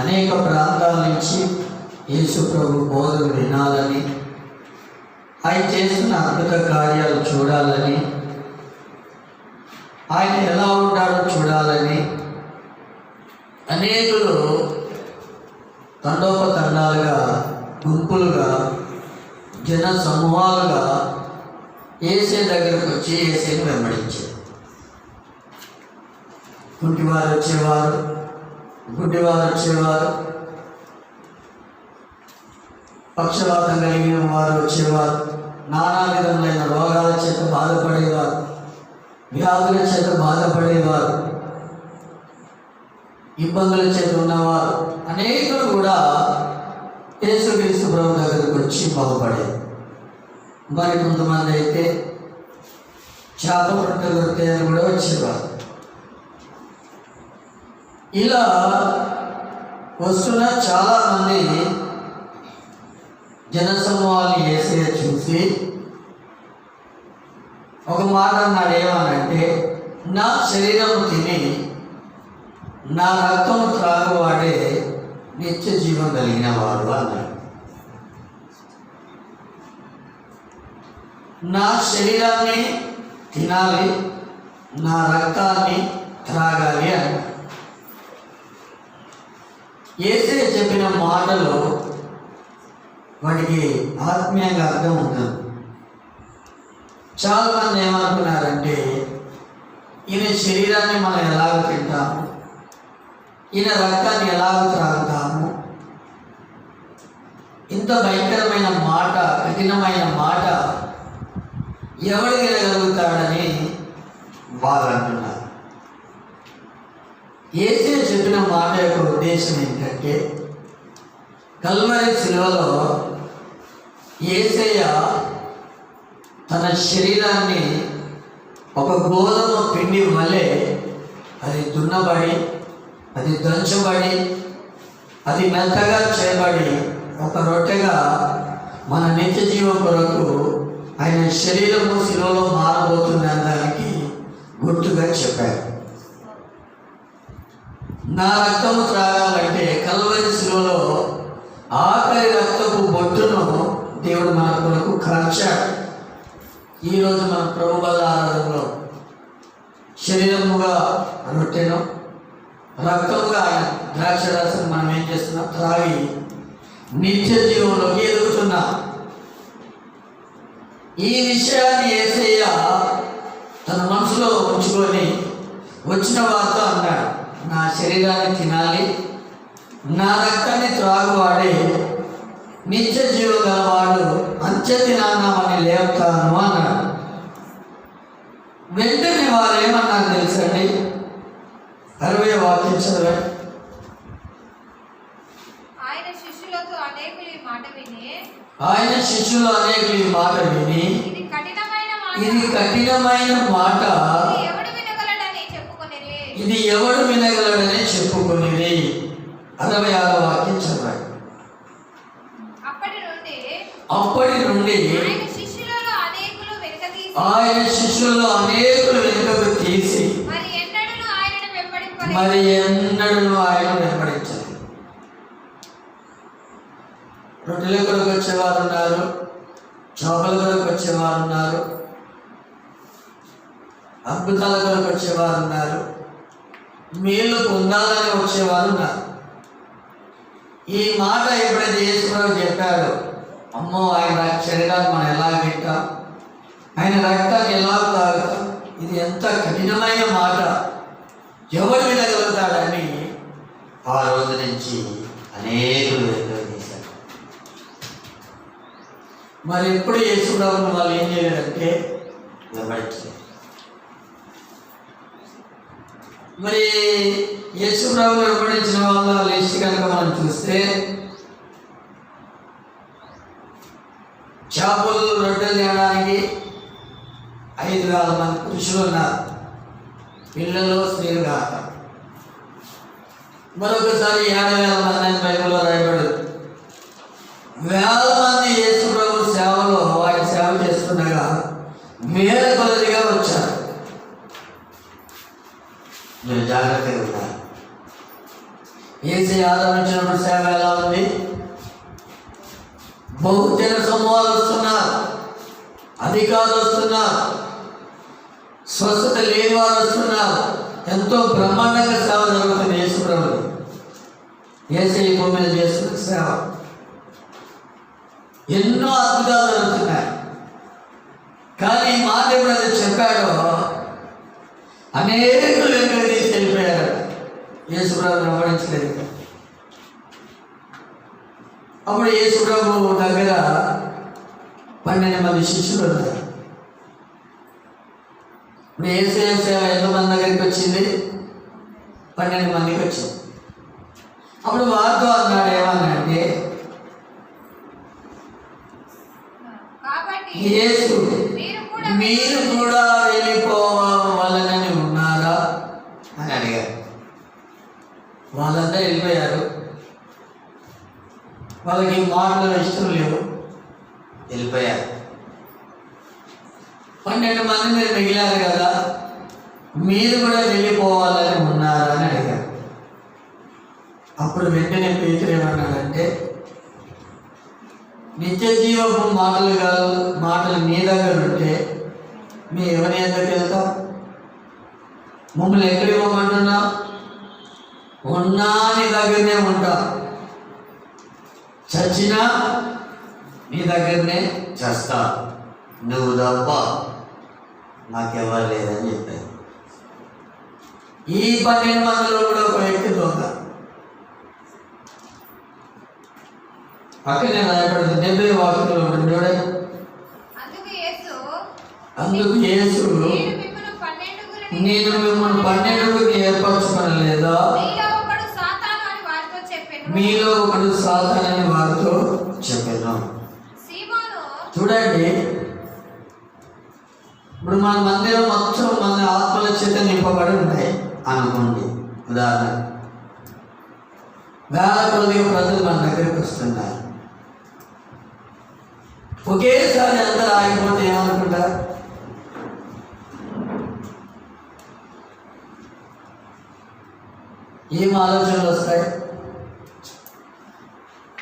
అనేక ప్రాంతాల నుంచి యేసు ప్రభు బోధన వినాలని ఆయన చేస్తున్న అద్భుత కార్యాలు చూడాలని ఆయన ఎలా ఉంటాడో చూడాలని అనేకులు తండోపతండాలుగా గుంపులుగా జన సమూహాలుగా ఏసే దగ్గరకు వచ్చి ఏసేని వెంబడించారు. గుడ్డివారు వచ్చేవారు గుడ్డివారు వచ్చేవారు పక్షవాతం కలిగిన వారు వచ్చేవారు నానా విధములైన రోగాల చేత బాధపడేవారు. వ్యాధుల చేత బాధపడేవారు. ఇబ్బందుల చేత ఉన్నవారు. అనేకులు కూడా యేసుక్రీస్తు ప్రభు దగ్గరకు వచ్చి బాగుపడేది మరి కొంతమంది అయితే చేప రొట్టెలు కూడా వచ్చేవారు. ఇలా వస్తున్న చాలామంది జనసమూహాలు వేసే చూసి ఒక మాట అన్నాడు ఏమనంటే నా శరీరం తిని నా రక్తం త్రాగువాడే నిత్య జీవం కలిగిన వాడు అన్నాడు. నా శరీరాన్ని తినాలి నా రక్తాన్ని త్రాగాలి అన్నాడు. ఏసే చెప్పిన మాటలు వాటికి ఆత్మీయంగా అర్థం ఉంటుంది. చాలా మంది ఏమనుకున్నారంటే ఈయన శరీరాన్ని మనం ఎలాగ తింటాము? ఈయన రక్తాన్ని ఎలాగ త్రాగుతాము? ఇంత భయంకరమైన మాట కఠినమైన మాట ఎవడు వినగలుగుతాడని వాళ్ళు అంటున్నారు. ఏసీ చెప్పిన మాట యొక్క ఉద్దేశం ఏంటంటే కల్మరి శిలువలో ఏసయ్య తన శరీరాన్ని ఒక గోధుమ పిండి వలె అది దున్నబడి అది దంచబడి అది మెత్తగా చేయబడి ఒక రొట్టెగా మన నిత్య జీవం కొరకు ఆయన శరీరము శిలువలో మారబోతున్న దానికి గుర్తుగా చెప్పారు. నా రక్తము త్రాగాలంటే కల్వరి శిలువలో ఆఖరి రక్తపు బొట్టును దేవుడు మన కొరకు ఖర్చాడు ఈరోజు మన ప్రభు వల్ల ఆరాధనలో శరీరముగా రొట్టెను రక్తముగా ఆయన ద్రాక్ష రసం మనం ఏం చేస్తున్నాం? త్రాగి నిత్య జీవంలోకి ఎదుగుతున్నాం. ఈ విషయాన్ని ఏసయ్య తన మనసులో ఉంచుకొని వచ్చిన వార్త అన్నాడు. నా శరీరాన్ని తినాలి. నా రక్తాన్ని త్రాగువాడే నిత్య జీవ గలవాడు అంత్య దినాన్నమని లేపుతాను అన్నాడు. వెంటనే వారు ఏమన్నారు తెలుసండి? అరవై వాక్యం చదవండి. ఆయన శిష్యులు అనేకులు ఈ మాట విని ఇది కఠినమైన మాట. ఇది ఎవడు వినగలడని చెప్పుకొనిది అరవై ఆరో వాక్యం చదవండి. అప్పటి నుండి ఆయన శిష్యులలో అనేకులు శిష్యులు అనేకులు వెనుకకు తీసి మరి ఎన్నడూ ఆయన వెంబడించారు రొట్టెల కొరకు వచ్చేవారు ఉన్నారు చేపల కొరకు వచ్చేవారు ఉన్నారు అద్భుతాల కొరకు వచ్చేవారు ఉన్నారు. మేలు పొందాలని వచ్చేవారు ఉన్నారు. ఈ మాట ఎప్పుడైతే యేసుప్రభు చెప్పారో అమ్మో ఆయన శరీరాన్ని మనం ఎలా వింటాం ఆయన రక్తాన్ని ఎలా తాగుతాం? ఇది ఎంత కఠినమైన మాట. ఎవరు వినగలుగుతాడని ఆ రోజు నుంచి అనేకులు వెనుకవేశారు మరి ఎప్పుడు యేసుప్రభుని వాళ్ళు ఏం చేయలేదంటే వెంబడించలేదు మరి యేసుప్రభుని వెంబడించిన వాళ్ళ లిస్ట్ కనుక మనం చూస్తే చేపలు రొట్టెలు తినడానికి ఐదు వేల మంది పురుషులు ఉన్నారు. పిల్లలు స్త్రీలు కాక. మరొకసారి ఏడు వేల మంది అని బైబిల్లో రాయబడు వేల మంది యేసు ప్రభు సేవలో ఆయన సేవ చేస్తుండగా వేల మీరు జాగ్రత్తగా ఉన్నారు ఏసీ ఆరంభించినప్పుడు సేవ ఎలా ఉంది? బహుజన సమూహాలు వస్తున్నారు. అధికారులు వస్తున్నారు. స్వస్థత లేని వారు వస్తున్నారు. ఎంతో బ్రహ్మాండంగా సేవ జరుగుతుంది యేసుప్రభు ఏసీ భూమి మీద చేస్తున్న సేవ. ఎన్నో అద్భుతాలు జరుగుతున్నాయి. కానీ ఈ మాట ఎప్పుడైతే చెప్పాడో అనేక యేసుప్రభు వెంబడించలేదు అప్పుడు యేసుప్రభు దగ్గర పన్నెండు మంది శిష్యులు ఉన్నారు. ఇప్పుడు ఏసే సేవ ఎంతమంది దగ్గరికి వచ్చింది? పన్నెండు మందికి వచ్చింది. అప్పుడు వారితో అన్నాడు ఏమన్నాడంటే యేసు మీరు కూడా మీరు కూడా వెళ్ళిపోవాలని ఉన్నారా అని అడిగారు వాళ్ళంతా వెళ్ళిపోయారు. వాళ్ళకి ఈ ఇష్టం లేవు. వెళ్ళిపోయారు. పన్నెండు మంది మీరు మిగిలారు కదా మీరు కూడా వెళ్ళిపోవాలని ఉన్నారని అడిగారు. అప్పుడు వెంటనే పేతురు ఏమన్నాడంటే నిత్య జీవపు మాటలు కాదు మాటలు మీ దగ్గర ఉంటే మీ ఎవరి ఎందుకు వెళ్తాం? మమ్మల్ని ఎక్కడికి పోమంటున్నా ఉన్నా నీ దగ్గరనే ఉంటా. చచ్చినా నీ దగ్గరనే చేస్తా. నువ్వు తప్ప నాకెవరు లేదని చెప్పారు. ఈ పన్నెండు మందిలో కూడా ఒక వ్యక్తి దొంగ. పక్కనే రాయబడింది. డెబ్బై వాక్యంలో ఉంటుంది చూడండి అందుకు యేసు నేను మిమ్మల్ని పన్నెండుగురిని నేను మిమ్మల్ని పన్నెండుగురికి ఏర్పరచుకోనలేదా మీలో ఒకడు సాతాను అని వారితో చెప్పాను మీలో సాధారణ వారితో చెప్పాను. చూడండి. ఇప్పుడు మన మందిరం మొత్తం మన ఆత్మల చేత నింపబడి ఉన్నాయి అనుకోండి. ఉదాహరణ. వేల కొద్దిగా ప్రజలు మన దగ్గరికి వస్తున్నారు. ఒకేసారి అందరు ఆగిపోతే ఏమనుకుంటారు? ఏం ఆలోచనలు వస్తాయి?